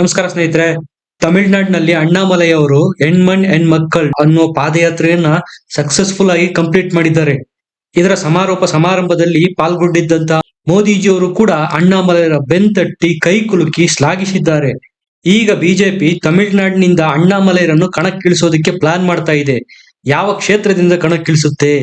ನಮಸ್ಕಾರ ಸ್ನೇಹಿತರೆ. ತಮಿಳ್ನಾಡಿನಲ್ಲಿ ಅಣ್ಣಾಮಲೈ ಅವರು ಹೆಣ್ಮಣ್, ಹೆಣ್ಮಕ್ಕಳ್ ಅನ್ನೋ ಪಾದಯಾತ್ರೆಯನ್ನ ಸಕ್ಸಸ್ಫುಲ್ ಆಗಿ ಕಂಪ್ಲೀಟ್ ಮಾಡಿದ್ದಾರೆ. ಇದರ ಸಮಾರೋಪ ಸಮಾರಂಭದಲ್ಲಿ ಪಾಲ್ಗೊಂಡಿದ್ದಂತ ಮೋದಿಜಿಯವರು ಕೂಡ ಅಣ್ಣಾಮಲೈರ ಬೆನ್ತಟ್ಟಿ ಕೈ ಕುಲುಕಿ ಶ್ಲಾಘಿಸಿದ್ದಾರೆ. ಈಗ ಬಿಜೆಪಿ ತಮಿಳ್ನಾಡಿನಿಂದ ಅಣ್ಣಾಮಲೈರನ್ನು ಕಣಕ್ಕಿಳಿಸೋದಕ್ಕೆ ಪ್ಲಾನ್ ಮಾಡ್ತಾ ಇದೆ. ಯಾವ ಕ್ಷೇತ್ರದಿಂದ ಕಣಕ್ಕಿಳಿಸುತ್ತೆ?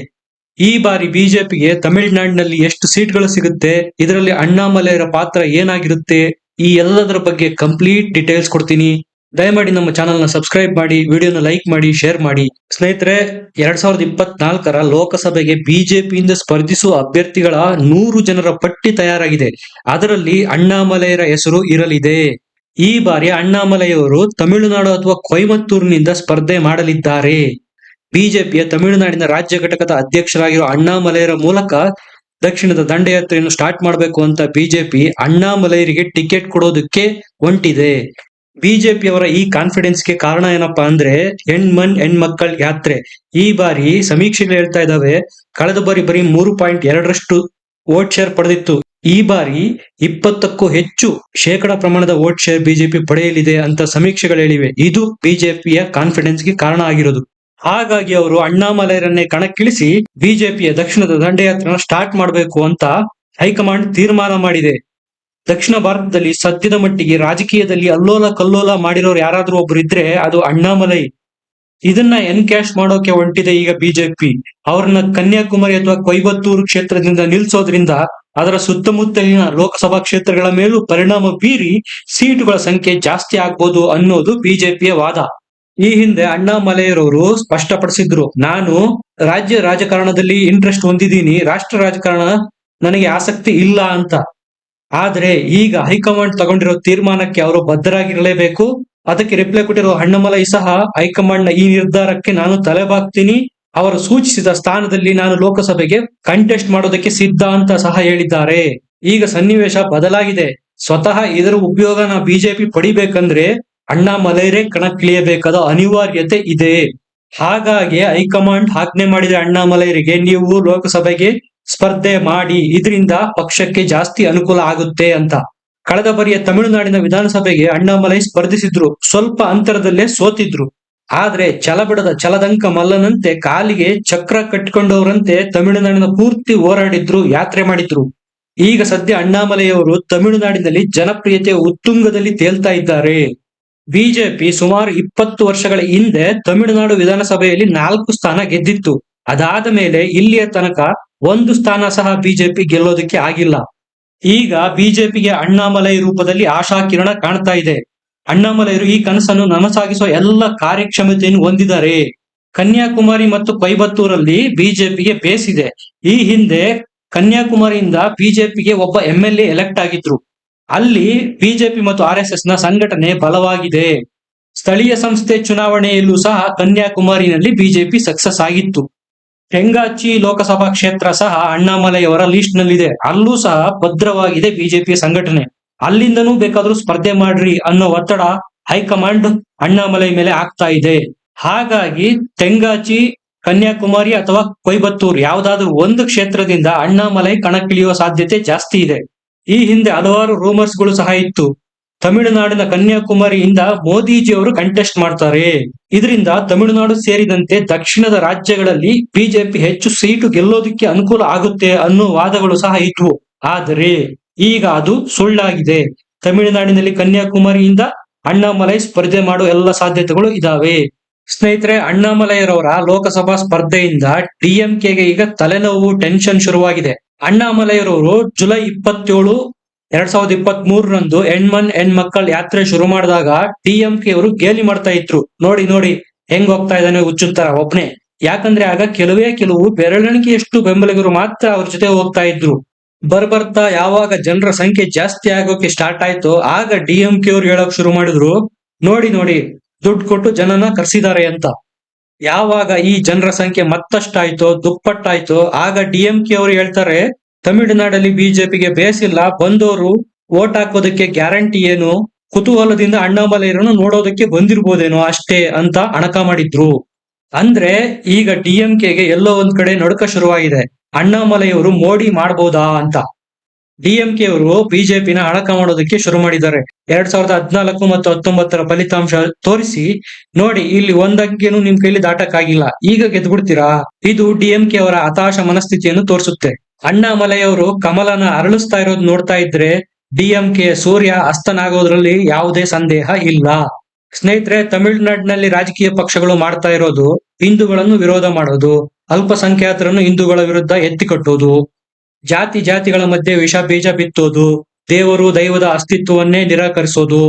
ಈ ಬಾರಿ ಬಿಜೆಪಿಗೆ ತಮಿಳ್ನಾಡಿನಲ್ಲಿ ಎಷ್ಟು ಸೀಟ್ಗಳು ಸಿಗುತ್ತೆ? ಇದರಲ್ಲಿ ಅಣ್ಣಾಮಲೈರ ಪಾತ್ರ ಏನಾಗಿರುತ್ತೆ? ಈ ಎಲ್ಲದರ ಬಗ್ಗೆ ಕಂಪ್ಲೀಟ್ ಡೀಟೇಲ್ಸ್ ಕೊಡ್ತೀನಿ. ದಯಮಾಡಿ ನಮ್ಮ ಚಾನಲ್ನ ಸಬ್ಸ್ಕ್ರೈಬ್ ಮಾಡಿ ವಿಡಿಯೋನ ಲೈಕ್ ಮಾಡಿ ಶೇರ್ ಮಾಡಿ. ಸ್ನೇಹಿತರೆ, ಎರಡ್ ಸಾವಿರದ ಇಪ್ಪತ್ನಾಲ್ಕರ ಲೋಕಸಭೆಗೆ ಬಿಜೆಪಿಯಿಂದ ಸ್ಪರ್ಧಿಸುವ ಅಭ್ಯರ್ಥಿಗಳ ನೂರು ಜನರ ಪಟ್ಟಿ ತಯಾರಾಗಿದೆ. ಅದರಲ್ಲಿ ಅಣ್ಣಾಮಲೆಯರ ಹೆಸರು ಇರಲಿದೆ. ಈ ಬಾರಿ ಅಣ್ಣಾಮಲೆಯವರು ತಮಿಳುನಾಡು ಅಥವಾ ಕೊಯಮತ್ತೂರಿನಿಂದ ಸ್ಪರ್ಧೆ ಮಾಡಲಿದ್ದಾರೆ. ಬಿಜೆಪಿಯ ತಮಿಳುನಾಡಿನ ರಾಜ್ಯ ಘಟಕದ ಅಧ್ಯಕ್ಷರಾಗಿರುವ ಅಣ್ಣಾಮಲೆಯರ ಮೂಲಕ ದಕ್ಷಿಣದ ದಂಡಯಾತ್ರೆಯನ್ನು ಸ್ಟಾರ್ಟ್ ಮಾಡಬೇಕು ಅಂತ ಬಿಜೆಪಿ ಅಣ್ಣಾಮಲೈರಿಗೆ ಟಿಕೆಟ್ ಕೊಡೋದಕ್ಕೆ ಹೊಂಟಿದೆ. ಬಿಜೆಪಿಯವರ ಈ ಕಾನ್ಫಿಡೆನ್ಸ್ಗೆ ಕಾರಣ ಏನಪ್ಪಾ ಅಂದ್ರೆ ಹೆಣ್ಮಣ್, ಹೆಣ್ಮಕ್ಕಳ ಯಾತ್ರೆ. ಈ ಬಾರಿ ಸಮೀಕ್ಷೆಗಳು ಹೇಳ್ತಾ ಇದ್ದಾವೆ, ಕಳೆದ ಬಾರಿ ಬರೀ ಮೂರು ಪಾಯಿಂಟ್ ಎರಡರಷ್ಟು ವೋಟ್ ಶೇರ್ ಪಡೆದಿತ್ತು. ಈ ಬಾರಿ ಇಪ್ಪತ್ತಕ್ಕೂ ಹೆಚ್ಚು ಶೇಕಡ ಪ್ರಮಾಣದ ವೋಟ್ ಶೇರ್ ಬಿಜೆಪಿ ಪಡೆಯಲಿದೆ ಅಂತ ಸಮೀಕ್ಷೆಗಳು ಹೇಳಿವೆ. ಇದು ಬಿಜೆಪಿಯ ಕಾನ್ಫಿಡೆನ್ಸ್ಗೆ ಕಾರಣ ಆಗಿರೋದು. ಹಾಗಾಗಿ ಅವರು ಅಣ್ಣಾಮಲೈರನ್ನೇ ಕಣಕ್ಕಿಳಿಸಿ ಬಿಜೆಪಿಯ ದಕ್ಷಿಣದ ದಂಡಯಾತ್ರೆಯನ್ನು ಸ್ಟಾರ್ಟ್ ಮಾಡಬೇಕು ಅಂತ ಹೈಕಮಾಂಡ್ ತೀರ್ಮಾನ ಮಾಡಿದೆ. ದಕ್ಷಿಣ ಭಾರತದಲ್ಲಿ ಸದ್ಯದ ಮಟ್ಟಿಗೆ ರಾಜಕೀಯದಲ್ಲಿ ಅಲ್ಲೋಲ ಕಲ್ಲೋಲ ಮಾಡಿರೋರು ಯಾರಾದ್ರೂ ಒಬ್ರು ಇದ್ರೆ ಅದು ಅಣ್ಣಾಮಲೈ. ಇದನ್ನ ಎನ್ಕ್ಯಾಶ್ ಮಾಡೋಕೆ ಹೊಂಟಿದೆ ಈಗ ಬಿಜೆಪಿ. ಅವ್ರನ್ನ ಕನ್ಯಾಕುಮಾರಿ ಅಥವಾ ಕೊಯಬತ್ತೂರು ಕ್ಷೇತ್ರದಿಂದ ನಿಲ್ಸೋದ್ರಿಂದ ಅದರ ಸುತ್ತಮುತ್ತಲಿನ ಲೋಕಸಭಾ ಕ್ಷೇತ್ರಗಳ ಮೇಲೂ ಪರಿಣಾಮ ಬೀರಿ ಸೀಟುಗಳ ಸಂಖ್ಯೆ ಜಾಸ್ತಿ ಆಗ್ಬೋದು ಅನ್ನೋದು ಬಿಜೆಪಿಯ ವಾದ. ಈ ಹಿಂದೆ ಅಣ್ಣಾಮಲೆಯರವರು ಸ್ಪಷ್ಟಪಡಿಸಿದ್ರು, ನಾನು ರಾಜ್ಯ ರಾಜಕಾರಣದಲ್ಲಿ ಇಂಟ್ರೆಸ್ಟ್ ಹೊಂದಿದ್ದೀನಿ, ರಾಷ್ಟ್ರ ರಾಜಕಾರಣ ನನಗೆ ಆಸಕ್ತಿ ಇಲ್ಲ ಅಂತ. ಆದ್ರೆ ಈಗ ಹೈಕಮಾಂಡ್ ತಗೊಂಡಿರೋ ತೀರ್ಮಾನಕ್ಕೆ ಅವರು ಬದ್ಧರಾಗಿರಲೇಬೇಕು. ಅದಕ್ಕೆ ರಿಪ್ಲೈ ಕೊಟ್ಟಿರೋ ಅಣ್ಣಾಮಲೈ ಸಹ ಹೈಕಮಾಂಡ್ನ ಈ ನಿರ್ಧಾರಕ್ಕೆ ನಾನು ತಲೆಬಾಗ್ತೀನಿ. ಅವರು ಸೂಚಿಸಿದ ಸ್ಥಾನದಲ್ಲಿ ನಾನು ಲೋಕಸಭೆಗೆ ಕಂಟೆಸ್ಟ್ ಮಾಡೋದಕ್ಕೆ ಸಿದ್ಧ ಅಂತ ಸಹ ಹೇಳಿದ್ದಾರೆ. ಈಗ ಸನ್ನಿವೇಶ ಬದಲಾಗಿದೆ. ಸ್ವತಃ ಇದರ ಉಪಯೋಗನ ಬಿಜೆಪಿ ಪಡಿಬೇಕಂದ್ರೆ ಅಣ್ಣಾಮಲೈರೇ ಕಣಕ್ಕಿಳಿಯಬೇಕಾದ ಅನಿವಾರ್ಯತೆ ಇದೆ. ಹಾಗಾಗಿ ಹೈಕಮಾಂಡ್ ಆಜ್ಞೆ ಮಾಡಿದ ಅಣ್ಣಾಮಲೈರಿಗೆ ನೀವು ಲೋಕಸಭೆಗೆ ಸ್ಪರ್ಧೆ ಮಾಡಿ, ಇದರಿಂದ ಪಕ್ಷಕ್ಕೆ ಜಾಸ್ತಿ ಅನುಕೂಲ ಆಗುತ್ತೆ ಅಂತ. ಕಳೆದ ಬಾರಿಯ ತಮಿಳುನಾಡಿನ ವಿಧಾನಸಭೆಗೆ ಅಣ್ಣಾಮಲೈ ಸ್ಪರ್ಧಿಸಿದ್ರು, ಸ್ವಲ್ಪ ಅಂತರದಲ್ಲೇ ಸೋತಿದ್ರು. ಆದ್ರೆ ಛಲಬಿಡದ ಛಲದಂಕ ಮಲ್ಲನಂತೆ ಕಾಲಿಗೆ ಚಕ್ರ ಕಟ್ಟಿಕೊಂಡವರಂತೆ ತಮಿಳುನಾಡಿನ ಪೂರ್ತಿ ಹೋರಾಡಿದ್ರು, ಯಾತ್ರೆ ಮಾಡಿದ್ರು. ಈಗ ಸದ್ಯ ಅಣ್ಣಾಮಲೈಯವರು ತಮಿಳುನಾಡಿನಲ್ಲಿ ಜನಪ್ರಿಯತೆ ಉತ್ತುಂಗದಲ್ಲಿ ತೇಲ್ತಾ ಇದ್ದಾರೆ. ಬಿಜೆಪಿ ಸುಮಾರು ಇಪ್ಪತ್ತು ವರ್ಷಗಳ ಹಿಂದೆ ತಮಿಳುನಾಡು ವಿಧಾನಸಭೆಯಲ್ಲಿ ನಾಲ್ಕು ಸ್ಥಾನ ಗೆದ್ದಿತ್ತು. ಅದಾದ ಮೇಲೆ ಇಲ್ಲಿಯ ತನಕ ಒಂದು ಸ್ಥಾನ ಸಹ ಬಿಜೆಪಿ ಗೆಲ್ಲೋದಕ್ಕೆ ಆಗಿಲ್ಲ. ಈಗ ಬಿಜೆಪಿಗೆ ಅಣ್ಣಾಮಲೈ ರೂಪದಲ್ಲಿ ಆಶಾ ಕಿರಣ ಕಾಣ್ತಾ ಇದೆ. ಅಣ್ಣಾಮಲೈರು ಈ ಕನಸನ್ನು ನನಸಾಗಿಸುವ ಎಲ್ಲ ಕಾರ್ಯಕ್ಷಮತೆಯನ್ನು ಹೊಂದಿದ್ದಾರೆ. ಕನ್ಯಾಕುಮಾರಿ ಮತ್ತು ಕೊಯಬತ್ತೂರಲ್ಲಿ ಬಿಜೆಪಿಗೆ ಬೇಸಿದೆ ಈ ಹಿಂದೆ ಕನ್ಯಾಕುಮಾರಿಯಿಂದ ಬಿಜೆಪಿಗೆ ಒಬ್ಬ ಎಂ ಎಲ್ ಎ ಎಲೆಕ್ಟ್ ಆಗಿದ್ರು. ಅಲ್ಲಿ ಬಿಜೆಪಿ ಮತ್ತು ಆರ್ ಎಸ್ನ ಸಂಘಟನೆ ಬಲವಾಗಿದೆ. ಸ್ಥಳೀಯ ಸಂಸ್ಥೆ ಚುನಾವಣೆಯಲ್ಲೂ ಸಹ ಕನ್ಯಾಕುಮಾರಿನಲ್ಲಿ ಬಿಜೆಪಿ ಸಕ್ಸಸ್ ಆಗಿತ್ತು. ತೆಂಗಾಚಿ ಲೋಕಸಭಾ ಕ್ಷೇತ್ರ ಸಹ ಅಣ್ಣಾಮಲೈ ಅವರ ಲಿಸ್ಟ್ ನಲ್ಲಿದೆ ಅಲ್ಲೂ ಸಹ ಭದ್ರವಾಗಿದೆ ಬಿಜೆಪಿಯ ಸಂಘಟನೆ. ಅಲ್ಲಿಂದನೂ ಬೇಕಾದರೂ ಸ್ಪರ್ಧೆ ಮಾಡ್ರಿ ಅನ್ನೋ ಒತ್ತಡ ಹೈಕಮಾಂಡ್ ಅಣ್ಣಾಮಲೈ ಮೇಲೆ ಆಗ್ತಾ ಇದೆ. ಹಾಗಾಗಿ ತೆಂಗಾಚಿ, ಕನ್ಯಾಕುಮಾರಿ ಅಥವಾ ಕೊಯ್ಬತ್ತೂರ್ ಯಾವ್ದಾದ್ರು ಒಂದು ಕ್ಷೇತ್ರದಿಂದ ಅಣ್ಣಾಮಲೈ ಕಣಕ್ಕಿಳಿಯುವ ಸಾಧ್ಯತೆ ಜಾಸ್ತಿ ಇದೆ. ಈ ಹಿಂದೆ ಹಲವಾರು ರೂಮರ್ಸ್ಗಳು ಸಹ ಇತ್ತು. ತಮಿಳುನಾಡಿನ ಕನ್ಯಾಕುಮಾರಿಯಿಂದ ಮೋದಿಜಿ ಅವರು ಕಂಟೆಸ್ಟ್ ಮಾಡ್ತಾರೆ. ಇದರಿಂದ ತಮಿಳುನಾಡು ಸೇರಿದಂತೆ ದಕ್ಷಿಣದ ರಾಜ್ಯಗಳಲ್ಲಿ ಬಿಜೆಪಿ ಹೆಚ್ಚು ಸೀಟು ಗೆಲ್ಲೋದಕ್ಕೆ ಅನುಕೂಲ ಆಗುತ್ತೆ ಅನ್ನೋ ವಾದಗಳು ಸಹ ಇದ್ವು. ಆದರೆ ಈಗ ಅದು ಸುಳ್ಳಾಗಿದೆ. ತಮಿಳುನಾಡಿನಲ್ಲಿ ಕನ್ಯಾಕುಮಾರಿಯಿಂದ ಅಣ್ಣಾಮಲೈ ಸ್ಪರ್ಧೆ ಮಾಡುವ ಎಲ್ಲ ಸಾಧ್ಯತೆಗಳು ಇದಾವೆ. ಸ್ನೇಹಿತರೆ, ಅಣ್ಣಾಮಲೈರವರ ಲೋಕಸಭಾ ಸ್ಪರ್ಧೆಯಿಂದ ಡಿಎಂಕೆಗೆ ಈಗ ತಲೆನೋವು ಟೆನ್ಷನ್ ಶುರುವಾಗಿದೆ. ಅಣ್ಣಾಮಲೈರವರು ಜುಲೈ ಇಪ್ಪತ್ತೇಳು, ಎರಡ್ ಸಾವಿರದ ಇಪ್ಪತ್ತ್ ಮೂರರಂದು ಹೆಣ್ಮನ್, ಹೆಣ್ಮಕ್ಕಳ ಯಾತ್ರೆ ಶುರು ಮಾಡಿದಾಗ ಡಿಎಂಕೆ ಅವರು ಗೇಲಿ ಮಾಡ್ತಾ ಇದ್ರು. ನೋಡಿ ನೋಡಿ, ಹೆಂಗ್ ಹೋಗ್ತಾ ಇದ್ದಾನೆ ಉಚ್ಚುತ್ತಾರ ಒಬ್ನೇ. ಯಾಕಂದ್ರೆ ಆಗ ಕೆಲವೇ ಕೆಲವು ಬೆರಳಿಕೆಯಷ್ಟು ಬೆಂಬಲಿಗರು ಮಾತ್ರ ಅವ್ರ ಜೊತೆ ಹೋಗ್ತಾ ಇದ್ರು. ಬರ್ಬರ್ತಾ ಯಾವಾಗ ಜನರ ಸಂಖ್ಯೆ ಜಾಸ್ತಿ ಆಗೋಕೆ ಸ್ಟಾರ್ಟ್ ಆಯ್ತು, ಆಗ ಡಿಎಂಕೆ ಅವ್ರು ಹೇಳಕ್ ಶುರು ಮಾಡಿದ್ರು. ನೋಡಿ ನೋಡಿ, ದುಡ್ಡು ಕೊಟ್ಟು ಜನನ ಕರ್ಸಿದ್ದಾರೆ ಅಂತ. ಯಾವಾಗ ಈ ಜನರ ಸಂಖ್ಯೆ ಮತ್ತಷ್ಟಾಯ್ತೋ, ದುಪ್ಪಟ್ಟಾಯ್ತೋ, ಆಗ ಡಿಎಂಕೆ ಅವರು ಹೇಳ್ತಾರೆ, ತಮಿಳುನಾಡಲ್ಲಿ ಬಿಜೆಪಿಗೆ ಬೇಸಿಲ್ಲ ಬಂದವರು ಓಟ್ ಹಾಕೋದಕ್ಕೆ ಗ್ಯಾರಂಟಿ ಏನು? ಕುತೂಹಲದಿಂದ ಅಣ್ಣಾಮಲೈರನ್ನು ನೋಡೋದಕ್ಕೆ ಬಂದಿರ್ಬೋದೇನೋ ಅಷ್ಟೇ ಅಂತ ಅಣಕ ಮಾಡಿದ್ರು. ಅಂದ್ರೆ ಈಗ ಡಿಎಂಕೆಗೆ ಎಲ್ಲೋ ಒಂದ್ ಕಡೆ ನಡುಕ ಶುರುವಾಗಿದೆ. ಅಣ್ಣಾಮಲೈಯವರು ಮೋಡಿ ಮಾಡ್ಬೋದಾ ಅಂತ. ಡಿಎಂಕೆ ಅವರು ಬಿಜೆಪಿನ ಅಳಕ ಮಾಡೋದಕ್ಕೆ ಶುರು ಮಾಡಿದ್ದಾರೆ. ಎರಡ್ ಸಾವಿರದ ಹದಿನಾಲ್ಕು ಮತ್ತು ಹತ್ತೊಂಬತ್ತರ ಫಲಿತಾಂಶ ತೋರಿಸಿ ನೋಡಿ, ಇಲ್ಲಿ ಒಂದಕ್ಕೇನು ನಿಮ್ ಕೈಲಿ ದಾಟಕ್ಕಾಗಿಲ್ಲ. ಈಗ ಗೆದ್ಬಿಡ್ತೀರಾ? ಇದು ಡಿಎಂಕೆ ಅವರ ಹತಾಶ ಮನಸ್ಥಿತಿಯನ್ನು ತೋರಿಸುತ್ತೆ. ಅಣ್ಣಾಮಲೆಯವರು ಕಮಲನ ಅರಳಿಸ್ತಾ ಇರೋದು ನೋಡ್ತಾ ಇದ್ರೆ ಡಿಎಂಕೆ ಸೂರ್ಯ ಅಸ್ತನಾಗೋದ್ರಲ್ಲಿ ಯಾವುದೇ ಸಂದೇಹ ಇಲ್ಲ. ಸ್ನೇಹಿತರೆ, ತಮಿಳುನಾಡಿನಲ್ಲಿ ರಾಜಕೀಯ ಪಕ್ಷಗಳು ಮಾಡ್ತಾ ಇರೋದು ಹಿಂದೂಗಳನ್ನು ವಿರೋಧ ಮಾಡೋದು, ಅಲ್ಪಸಂಖ್ಯಾತರನ್ನು ಹಿಂದೂಗಳ ವಿರುದ್ಧ ಎತ್ತಿಕಟ್ಟೋದು ಜಾತಿ ಜಾತಿಗಳ ಮಧ್ಯೆ ವಿಷ ಬೀಜ ಬಿತ್ತೋದು, ದೇವರು ದೈವದ ಅಸ್ತಿತ್ವವನ್ನೇ ನಿರಾಕರಿಸೋದು.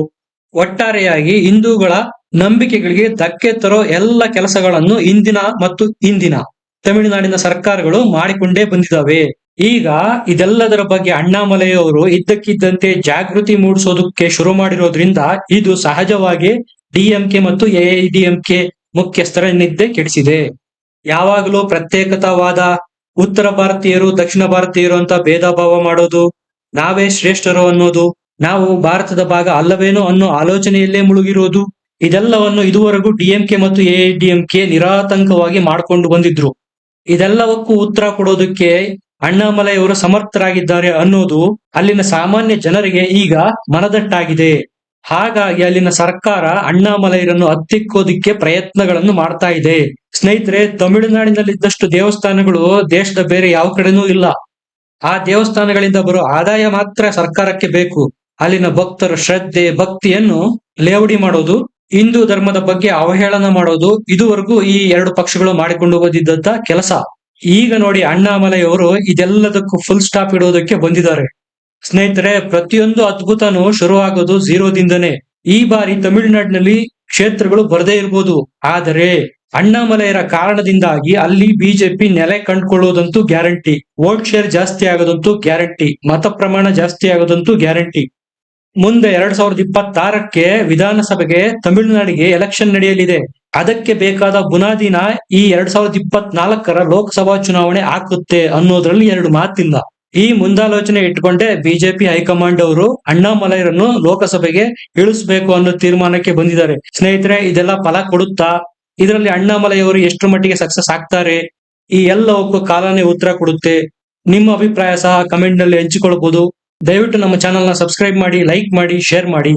ಒಟ್ಟಾರೆಯಾಗಿ ಹಿಂದೂಗಳ ನಂಬಿಕೆಗಳಿಗೆ ಧಕ್ಕೆ ತರೋ ಎಲ್ಲ ಕೆಲಸಗಳನ್ನು ಇಂದಿನ ಮತ್ತು ಇಂದಿನ ತಮಿಳುನಾಡಿನ ಸರ್ಕಾರಗಳು ಮಾಡಿಕೊಂಡೇ ಬಂದಿದ್ದಾವೆ. ಈಗ ಇದೆಲ್ಲದರ ಬಗ್ಗೆ ಅಣ್ಣಾಮಲೆಯವರು ಇದ್ದಕ್ಕಿದ್ದಂತೆ ಜಾಗೃತಿ ಮೂಡಿಸೋದಕ್ಕೆ ಶುರು ಮಾಡಿರೋದ್ರಿಂದ ಇದು ಸಹಜವಾಗಿ ಡಿಎಂಕೆ ಮತ್ತು ಎಐಡಿಎಂಕೆ ಮುಖ್ಯಸ್ಥರ ನಿದ್ದೆ ಕೆಡಿಸಿದೆ. ಯಾವಾಗಲೂ ಪ್ರತ್ಯೇಕತಾವಾದ ಉತ್ತರ ಭಾರತೀಯರು, ದಕ್ಷಿಣ ಭಾರತೀಯರು ಅಂತ ಭೇದ ಭಾವ ಮಾಡೋದು, ನಾವೇ ಶ್ರೇಷ್ಠರು ಅನ್ನೋದು, ನಾವು ಭಾರತದ ಭಾಗ ಅಲ್ಲವೇನೋ ಅನ್ನೋ ಆಲೋಚನೆಯಲ್ಲೇ ಮುಳುಗಿರೋದು, ಇದೆಲ್ಲವನ್ನು ಇದುವರೆಗೂ ಡಿಎಂಕೆ ಮತ್ತು ಎಐಡಿಎಂಕೆ ನಿರಾತಂಕವಾಗಿ ಮಾಡ್ಕೊಂಡು ಬಂದಿದ್ರು. ಇದೆಲ್ಲವಕ್ಕೂ ಉತ್ತರ ಕೊಡೋದಕ್ಕೆ ಅಣ್ಣಾಮಲೈಯವರು ಸಮರ್ಥರಾಗಿದ್ದಾರೆ ಅನ್ನೋದು ಅಲ್ಲಿನ ಸಾಮಾನ್ಯ ಜನರಿಗೆ ಈಗ ಮನದಟ್ಟಾಗಿದೆ. ಹಾಗಾಗಿ ಅಲ್ಲಿನ ಸರ್ಕಾರ ಅಣ್ಣಾಮಲೈರನ್ನು ಹತ್ತಿಕ್ಕೋದಿಕ್ಕೆ ಪ್ರಯತ್ನಗಳನ್ನು ಮಾಡ್ತಾ ಇದೆ. ಸ್ನೇಹಿತರೆ, ತಮಿಳುನಾಡಿನಲ್ಲಿದ್ದಷ್ಟು ದೇವಸ್ಥಾನಗಳು ದೇಶದ ಬೇರೆ ಯಾವ ಕಡೆನೂ ಇಲ್ಲ. ಆ ದೇವಸ್ಥಾನಗಳಿಂದ ಬರೋ ಆದಾಯ ಮಾತ್ರ ಸರ್ಕಾರಕ್ಕೆ ಬೇಕು. ಅಲ್ಲಿನ ಭಕ್ತರ ಶ್ರದ್ಧೆ, ಭಕ್ತಿಯನ್ನು ಲೇವಡಿ ಮಾಡೋದು, ಹಿಂದೂ ಧರ್ಮದ ಬಗ್ಗೆ ಅವಹೇಳನ ಮಾಡೋದು, ಇದುವರೆಗೂ ಈ ಎರಡು ಪಕ್ಷಗಳು ಮಾಡಿಕೊಂಡು ಬಂದಿದ್ದಂತ ಕೆಲಸ. ಈಗ ನೋಡಿ ಅಣ್ಣಾಮಲೈ ಅವರು ಇದೆಲ್ಲದಕ್ಕೂ ಫುಲ್ ಸ್ಟಾಪ್ ಇಡೋದಕ್ಕೆ ಬಂದಿದ್ದಾರೆ. ಸ್ನೇಹಿತರೆ, ಪ್ರತಿಯೊಂದು ಅದ್ಭುತನೂ ಶುರುವಾಗೋದು ಝೀರೋದಿಂದನೇ ಈ ಬಾರಿ ತಮಿಳುನಾಡಿನಲ್ಲಿ ಕ್ಷೇತ್ರಗಳು ಬರದೇ ಇರ್ಬೋದು. ಆದರೆ ಅಣ್ಣಾಮಲೈಯರ ಕಾರಣದಿಂದಾಗಿ ಅಲ್ಲಿ ಬಿಜೆಪಿ ನೆಲೆ ಕಂಡುಕೊಳ್ಳೋದಂತೂ ಗ್ಯಾರಂಟಿ. ವೋಟ್ ಶೇರ್ ಜಾಸ್ತಿ ಆಗೋದಂತೂ ಗ್ಯಾರಂಟಿ. ಮತ ಪ್ರಮಾಣ ಜಾಸ್ತಿ ಆಗೋದಂತೂ ಗ್ಯಾರಂಟಿ. ಮುಂದೆ ಎರಡ್ ಸಾವಿರದ ಇಪ್ಪತ್ತಾರಕ್ಕೆ ವಿಧಾನಸಭೆಗೆ ತಮಿಳುನಾಡಿಗೆ ಎಲೆಕ್ಷನ್ ನಡೆಯಲಿದೆ. ಅದಕ್ಕೆ ಬೇಕಾದ ಬುನಾದಿನ ಈ ಎರಡ್ ಸಾವಿರದ ಇಪ್ಪತ್ನಾಲ್ಕರ ಲೋಕಸಭಾ ಚುನಾವಣೆ ಆಗುತ್ತೆ ಅನ್ನೋದ್ರಲ್ಲಿ ಎರಡು ಮಾತಿಲ್ಲ. ಈ ಮುಂದಾಲೋಚನೆ ಇಟ್ಕೊಂಡೇ ಬಿಜೆಪಿ ಹೈಕಮಾಂಡ್ ಅವರು ಅಣ್ಣಾಮಲೈರನ್ನು ಲೋಕಸಭೆಗೆ ಇಳಿಸಬೇಕು ಅನ್ನೋ ತೀರ್ಮಾನಕ್ಕೆ ಬಂದಿದ್ದಾರೆ. ಸ್ನೇಹಿತರೆ, ಇದೆಲ್ಲ ಫಲ ಕೊಡುತ್ತಾ? ಇದರಲ್ಲಿ ಅಣ್ಣಾಮಲೆಯವರು ಎಷ್ಟು ಮಟ್ಟಿಗೆ ಸಕ್ಸಸ್ ಆಗ್ತಾರೆ? ಈ ಎಲ್ಲವಕ್ಕೂ ಕಾಲನೇ ಉತ್ತರ ಕೊಡುತ್ತೆ. ನಿಮ್ಮ ಅಭಿಪ್ರಾಯ ಸಹ ಕಮೆಂಟ್ನಲ್ಲಿ ಹಂಚಿಕೊಳ್ಳಬಹುದು ದಯವಿಟ್ಟು ನಮ್ಮ ಚಾನೆಲ್ನ ಸಬ್ಸ್ಕ್ರೈಬ್ ಮಾಡಿ ಲೈಕ್ ಮಾಡಿ ಶೇರ್ ಮಾಡಿ.